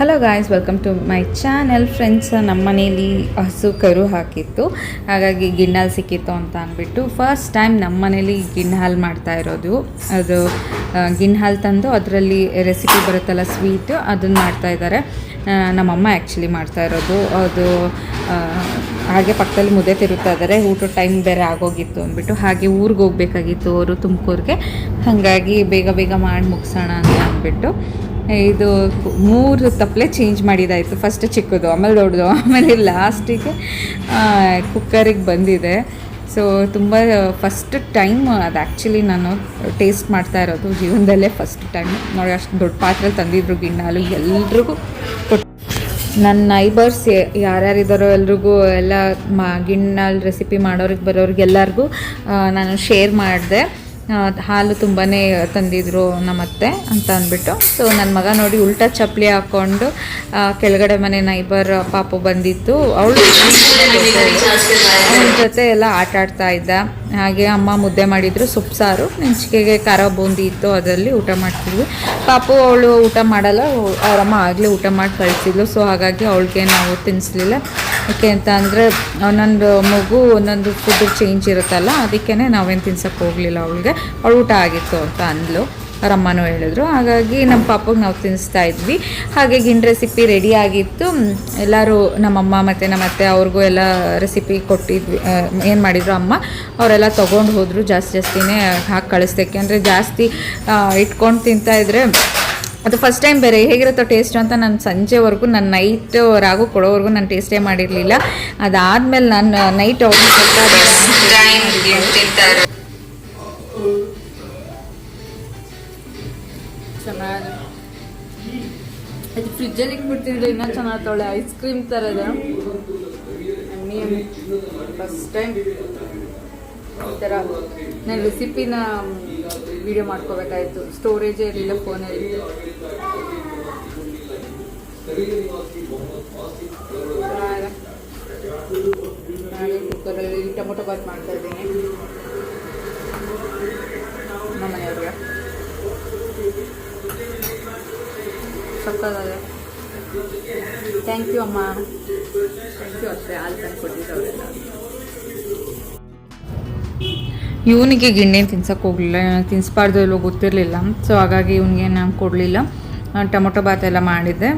Hello guys welcome to my channel friends ನಮ್ಮ ಮನೇಲಿ ಹಸು ಕರು ಹಾಕಿತ್ತು. ಹಾಗಾಗಿ ಗಿಣ್ಣಾಲ್ ಸಿಕ್ಕಿತ್ತು ಅಂತ ಅಂದ್ಬಿಟ್ಟು ಫಸ್ಟ್ ಟೈಮ್ ನಮ್ಮ ಮನೇಲಿ ಗಿಣ್ಣಾಲ್ ಮಾಡ್ತಾ ಇರೋದು. ಅದು ಗಿಣ್ಣಾಲ್ ತಂದು ಅದರಲ್ಲಿ ರೆಸಿಪಿ ಬರುತ್ತಲ್ಲ ಸ್ವೀಟ್ ಅದನ್ನು ಮಾಡ್ತಾ ಇದ್ದಾರೆ. ನಮ್ಮಮ್ಮ ಆ್ಯಕ್ಚುಲಿ ಮಾಡ್ತಾ ಇರೋದು. ಅದು ಹಾಗೆ ಪಕ್ಕದಲ್ಲಿ ಮುದ್ದೆ ತಿರುತ್ತಾ ಇದ್ದಾರೆ. ಊಟ ಟೈಮ್ ಬೇರೆ ಆಗೋಗಿತ್ತು ಅಂದ್ಬಿಟ್ಟು ಹಾಗೆ ಊರಿಗೆ ಹೋಗ್ಬೇಕಾಗಿತ್ತು. ಅವರು ತುಮಕೂರಿಗೆ. ಹಾಗಾಗಿ ಬೇಗ ಬೇಗ ಮಾಡಿ ಮುಗಿಸೋಣ ಅಂತ ಅಂದ್ಬಿಟ್ಟು. ಇದು ಮೂರು ತಪ್ಪಲೆ ಚೇಂಜ್ ಮಾಡಿದಾಯಿತು. ಫಸ್ಟ್ ಚಿಕ್ಕದು, ಆಮೇಲೆ ದೊಡ್ಡದು, ಆಮೇಲೆ ಲಾಸ್ಟಿಗೆ ಕುಕ್ಕರಿಗೆ ಬಂದಿದೆ. ಸೊ ತುಂಬ ಫಸ್ಟ್ ಟೈಮ್ ಅದು ಆ್ಯಕ್ಚುಲಿ ನಾನು ಟೇಸ್ಟ್ ಮಾಡ್ತಾ ಇರೋದು. ಜೀವನದಲ್ಲೇ ಫಸ್ಟ್ ಟೈಮ್ ನೋಡಿ, ಅಷ್ಟು ದೊಡ್ಡ ಪಾತ್ರೆ ತಂದಿದ್ರು ಗಿಣ್ಣಾಲು ಎಲ್ರಿಗೂ ಕೊಟ್ಟು ನನ್ನ ನೈಬರ್ಸ್ ಯಾರ್ಯಾರಿದ್ದಾರೋ ಎಲ್ರಿಗೂ ಎಲ್ಲ ಮಾ ಗಿಣ್ಣಾಲ್ ರೆಸಿಪಿ ಮಾಡೋರಿಗೆ ಬರೋರಿಗೆ ಎಲ್ಲರಿಗೂ ನಾನು ಶೇರ್ ಮಾಡಿದೆ. ಹಾಲು ತುಂಬಾ ತಂದಿದ್ರು ನಮ್ಮತ್ತೆ ಅಂತ ಅಂದ್ಬಿಟ್ಟು. ಸೊ ನನ್ನ ಮಗ ನೋಡಿ ಉಲ್ಟಾ ಚಪ್ಪಲಿ ಹಾಕ್ಕೊಂಡು ಕೆಳಗಡೆ ಮನೆ ನೈಬರ್ ಪಾಪು ಬಂದಿತ್ತು. ಅವಳು ಅವನ ಜೊತೆ ಎಲ್ಲ ಆಟ ಆಡ್ತಾ ಇದ್ದ. ಹಾಗೆ ಅಮ್ಮ ಮುದ್ದೆ ಮಾಡಿದ್ರು, ಸೊಪ್ಪು ಸಾರು. ನೆಂಚಿಕೆಗೆ ಖಾರ ಬೂಂದಿ ಇತ್ತು, ಅದರಲ್ಲಿ ಊಟ ಮಾಡ್ತಿದ್ವಿ. ಪಾಪು ಅವಳು ಊಟ ಮಾಡಲ್ಲ ಅವರಮ್ಮ ಆಗಲೇ ಊಟ ಮಾಡಿ ಕಳಿಸಿದ್ಲು. ಸೊ ಹಾಗಾಗಿ ಅವಳಿಗೆ ನಾವು ತಿನ್ನಿಸ್ಲಿಲ್ಲ ಯಾಕೆ ಅಂತ ಅಂದರೆ ಒಂದೊಂದು ಮಗು ಒಂದೊಂದು ಫುಡ್ ಚೇಂಜ್ ಇರುತ್ತಲ್ಲ ಅದಕ್ಕೇ ನಾವೇನು ತಿನ್ಸೋಕ್ಕೆ ಹೋಗಲಿಲ್ಲ ಅವಳಿಗೆ. ಅವಳು ಊಟ ಆಗಿತ್ತು ಅಂತ ಅಂದ್ಲು ಅವ್ರ ಹೇಳಿದ್ರು. ಹಾಗಾಗಿ ನಮ್ಮ ಪಾಪಗೆ ನಾವು ತಿನ್ನಿಸ್ತಾ ಇದ್ವಿ. ಹಾಗೆ ಗಿನ್ ರೆಸಿಪಿ ರೆಡಿ ಆಗಿತ್ತು. ಎಲ್ಲರೂ ನಮ್ಮಮ್ಮ ಮತ್ತು ನಮ್ಮ ಅತ್ತೆ ಅವ್ರಿಗೂ ಎಲ್ಲ ರೆಸಿಪಿ ಕೊಟ್ಟಿದ್ವಿ. ಏನು ಮಾಡಿದ್ರು ಅಮ್ಮ, ಅವರೆಲ್ಲ ತೊಗೊಂಡು ಹೋದರು ಜಾಸ್ತಿ ಜಾಸ್ತಿನೇ ಹಾಕಿ ಕಳಿಸ್ದೆ ಯಾಕೆಂದರೆ ಜಾಸ್ತಿ ಇಟ್ಕೊಂಡು ತಿಂತಾ ಇದ್ರೆ ಅದು ಫಸ್ಟ್ ಟೈಮ್ ಬೇರೆ ಹೇಗಿರುತ್ತೋ ಟೇಸ್ಟ್ ಅಂತ ನಾನು ಸಂಜೆವರೆಗೂ ನಾನು ನೈಟ್ ರಾಗು ಕೊಡೋವರೆಗೂ ನಾನು ಟೇಸ್ಟೇ ಮಾಡಿರಲಿಲ್ಲ. ಅದಾದ್ಮೇಲೆ ನಾನು ನೈಟ್ ಚೆನ್ನಾಗಿ ಅದು ಫ್ರಿಜ್ಜಲ್ಲಿ ಇಟ್ಬಿಡ್ತಿದ್ರೆ ಇನ್ನೂ ಚೆನ್ನಾಗ್ತಾಳೆ ಐಸ್ ಕ್ರೀಮ್ ಥರದ ಫಸ್ಟ್ ಟೈಮ್ ಈ ಥರ ನಾನು ರೆಸಿಪಿನ ವಿಡಿಯೋ ಮಾಡ್ಕೋಬೇಕಾಯಿತು. ಸ್ಟೋರೇಜೇ ಇರಲಿಲ್ಲ ಫೋನಲ್ಲಿ ನಾಳೆ ಕುಕ್ಕರಲ್ಲಿ ಟೊಮೊಟೊ ಬಾತ್ ಮಾಡ್ತಾ ಇದ್ದೀನಿ. ನಮ್ಮ ಮನೆಯವ್ರಿಗೆ. ಸಕ್ಕತ್ತಾಗಿದೆ. ಥ್ಯಾಂಕ್ ಯು ಅಮ್ಮ. ಥ್ಯಾಂಕ್ ಯು ಅಷ್ಟೇ. ಹಾಲು ತಂದು ಕೊಟ್ಟಿದ್ದವರೆಲ್ಲ. ಇವನಿಗೆ ಗಿಣ್ಣೆ ತಿನ್ಸಕ್ಕೆ ಹೋಗಲಿಲ್ಲ ತಿನ್ನಿಸ್ಬಾರ್ದು ಇಲ್ಲೋ ಗೊತ್ತಿರಲಿಲ್ಲ. ಸೊ ಹಾಗಾಗಿ ಇವನಿಗೆ ನಾನು ಕೊಡಲಿಲ್ಲ. ಟೊಮೊಟೊ ಬಾತ್ ಎಲ್ಲ ಮಾಡಿದ್ದೆ.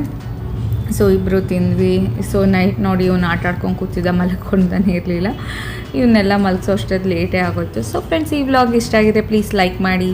ಸೊ ಇಬ್ಬರು ತಿಂದ್ವಿ. ಸೊ ನೈಟ್ ನೋಡಿ ಇವನು ಆಟ ಆಡ್ಕೊಂಡು ಕೂತಿದ್ದ ಮಲ್ಕೊಂಡೇ ಇರಲಿಲ್ಲ. ಇವನ್ನೆಲ್ಲ ಮಲಸೋ ಅಷ್ಟೊತ್ತು ಲೇಟೇ ಆಗೋಯ್ತು. ಸೊ ಫ್ರೆಂಡ್ಸ್ ಈ ವ್ಲಾಗ್ ಇಷ್ಟ ಆಗಿದೆ ಪ್ಲೀಸ್ ಲೈಕ್ ಮಾಡಿ.